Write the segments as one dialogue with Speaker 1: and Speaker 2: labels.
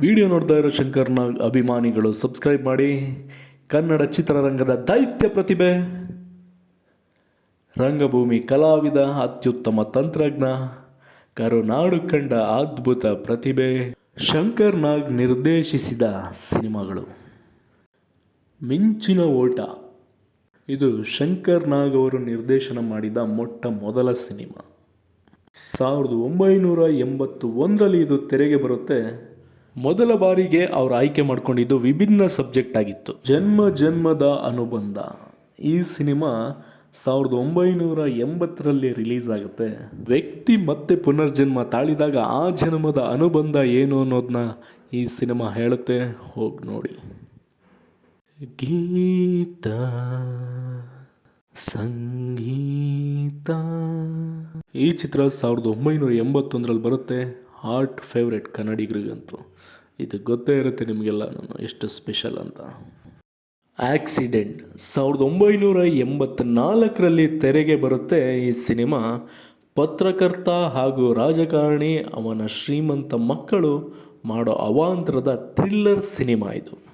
Speaker 1: Video ನೋಡ್ತಾ ಇರೋ ಶಂಕರ್ನ ಅಭಿಮಾನಿಗಳು ಸಬ್ಸ್ಕ್ರೈಬ್ ಮಾಡಿ. ಕನ್ನಡ ಚಿತ್ರರಂಗದ ದೈತ್ಯ ಪ್ರತಿಭೆ. ರಂಗಭೂಮಿ ಕಲಾವಿದ, ಅತ್ಯುತ್ತಮ ತಂತ್ರಜ್ಞ, ಕರುನಾಡು ಕಂಡ ಅದ್ಭುತ ಪ್ರತಿಭೆ. ಶಂಕರ್ ನಾಗ್ ನಿರ್ದೇಶಿಸಿದ ಸಿನಿಮಾಗಳು. ಮಿಂಚಿನ ಓಟ. ಇದು ಶಂಕರ್ ನಾಗ್ ಅವರು ನಿರ್ದೇಶನ ಮಾಡಿದ ಮೊಟ್ಟ ಮೊದಲ ಸಿನಿಮಾ. ಸಾವಿರದ ಒಂಬೈನೂರ ಎಂಬತ್ತು ಒಂದರಲ್ಲಿ ಇದು ತೆರೆಗೆ ಬರುತ್ತೆ. ಮೊದಲ ಬಾರಿಗೆ ಅವರು ಆಯ್ಕೆ ಮಾಡಿಕೊಂಡಿದ್ದು ವಿಭಿನ್ನ ಸಬ್ಜೆಕ್ಟ್ ಆಗಿತ್ತು. ಜನ್ಮ ಜನ್ಮದ ಅನುಬಂಧ. ಈ ಸಿನಿಮಾ ಸಾವಿರದ ಒಂಬೈನೂರ ಎಂಬತ್ತರಲ್ಲಿ ರಿಲೀಸ್ ಆಗುತ್ತೆ. ವ್ಯಕ್ತಿ ಮತ್ತೆ ಪುನರ್ಜನ್ಮ ತಾಳಿದಾಗ ಆ ಜನ್ಮದ ಅನುಬಂಧ ಏನು ಅನ್ನೋದನ್ನ ಈ ಸಿನಿಮಾ ಹೇಳುತ್ತೆ, ಹೋಗಿ ನೋಡಿ. ಗೀತ, ಸಂಗೀತ. ಈ ಚಿತ್ರ ಸಾವಿರದ ಒಂಬೈನೂರ ಎಂಬತ್ತೊಂದರಲ್ಲಿ ಬರುತ್ತೆ. ಹಾರ್ಟ್ ಫೇವ್ರೆಟ್ ಕನ್ನಡಿಗರಿಗಂತೂ ಇದು ಗೊತ್ತೇ ಇರುತ್ತೆ ನಿಮಗೆಲ್ಲ ನಾನು ಎಷ್ಟು ಸ್ಪೆಷಲ್ ಅಂತ. ಆಕ್ಸಿಡೆಂಟ್. ಸಾವಿರದ ಒಂಬೈನೂರ ಎಂಬತ್ನಾಲ್ಕರಲ್ಲಿ ತೆರೆಗೆ ಬರುತ್ತೆ ಈ ಸಿನಿಮಾ. ಪತ್ರಕರ್ತ ಹಾಗೂ ರಾಜಕಾರಣಿ, ಅವನ ಶ್ರೀಮಂತ ಮಕ್ಕಳು ಮಾಡೋ ಅವಾಂತರದ ಥ್ರಿಲ್ಲರ್ ಸಿನಿಮಾ ಇದು.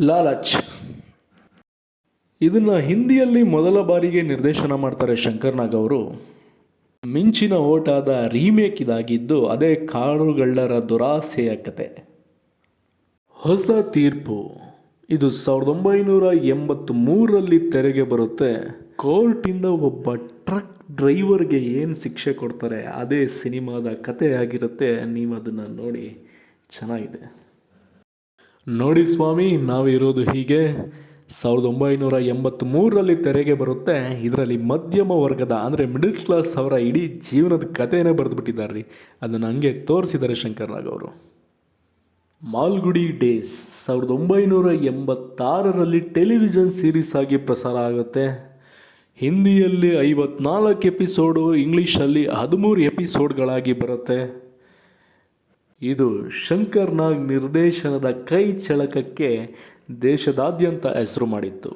Speaker 1: ಲಾಲಚ್. ಇದನ್ನು ಹಿಂದಿಯಲ್ಲಿ ಮೊದಲ ಬಾರಿಗೆ ನಿರ್ದೇಶನ ಮಾಡ್ತಾರೆ ಶಂಕರ್ ನಾಗ್ ಅವರು. ಮಿಂಚಿನ ಓಟಾದ ರೀಮೇಕ್ ಇದಾಗಿದ್ದು ಅದೇ ಕಾಡುಗಳ್ಳರ ದುರಾಸೆಯ ಕತೆ. ಹೊಸ ತೀರ್ಪು. ಇದು ಸಾವಿರದ ಒಂಬೈನೂರ ಎಂಬತ್ತ್ ಮೂರರಲ್ಲಿ ತೆರೆಗೆ ಬರುತ್ತೆ. ಕೋರ್ಟಿಂದ ಒಬ್ಬ ಟ್ರಕ್ ಡ್ರೈವರ್ಗೆ ಏನು ಶಿಕ್ಷೆ ಕೊಡ್ತಾರೆ ಅದೇ ಸಿನಿಮಾದ ಕತೆ ಆಗಿರುತ್ತೆ. ನೀವು ಅದನ್ನು ನೋಡಿ ಚೆನ್ನಾಗಿದೆ. ನೋಡಿ ಸ್ವಾಮಿ, ನಾವಿರೋದು ಹೀಗೆ. ಸಾವಿರದ ಒಂಬೈನೂರ ಎಂಬತ್ತ್ಮೂರರಲ್ಲಿ ತೆರೆಗೆ ಬರುತ್ತೆ. ಇದರಲ್ಲಿ ಮಧ್ಯಮ ವರ್ಗದ, ಅಂದರೆ ಮಿಡಲ್ ಕ್ಲಾಸ್ ಅವರ ಇಡೀ ಜೀವನದ ಕಥೆನೇ ಬರೆದುಬಿಟ್ಟಿದ್ದಾರೆ ರೀ ಅದನ್ನು ಹಂಗೆ ತೋರಿಸಿದ್ದಾರೆ ಶಂಕರ್ ನಾಗ್ ಅವರು. ಮಾಲ್ಗುಡಿ ಡೇಸ್ ಸಾವಿರದ ಒಂಬೈನೂರ ಎಂಬತ್ತಾರರಲ್ಲಿ ಟೆಲಿವಿಷನ್ ಸೀರೀಸ್ ಆಗಿ ಪ್ರಸಾರ ಆಗುತ್ತೆ. ಹಿಂದಿಯಲ್ಲಿ ಐವತ್ನಾಲ್ಕು ಎಪಿಸೋಡು ಇಂಗ್ಲೀಷಲ್ಲಿ ಹದಿಮೂರು ಎಪಿಸೋಡ್ಗಳಾಗಿ ಬರುತ್ತೆ. ಇದು ಶಂಕರ್ ನಾಗ್ ನಿರ್ದೇಶನದ ಕೈ ಚಳಕಕ್ಕೆ ದೇಶದಾದ್ಯಂತ ಹೆಸರು ಮಾಡಿತ್ತು.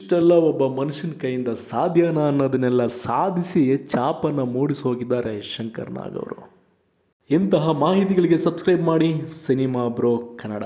Speaker 1: ಇಷ್ಟೆಲ್ಲ ಒಬ್ಬ ಮನುಷ್ಯನ ಕೈಯಿಂದ ಸಾಧ್ಯನಾ ಅನ್ನೋದನ್ನೆಲ್ಲ ಸಾಧಿಸಿ ಚಾಪನ್ನು ಮೂಡಿಸಿ ಹೋಗಿದ್ದಾರೆ ಶಂಕರ್ ನಾಗ್ ಅವರು. ಇಂತಹ ಮಾಹಿತಿಗಳಿಗೆ ಸಬ್ಸ್ಕ್ರೈಬ್ ಮಾಡಿ, ಸಿನಿಮಾ ಬ್ರೋ ಕನ್ನಡ.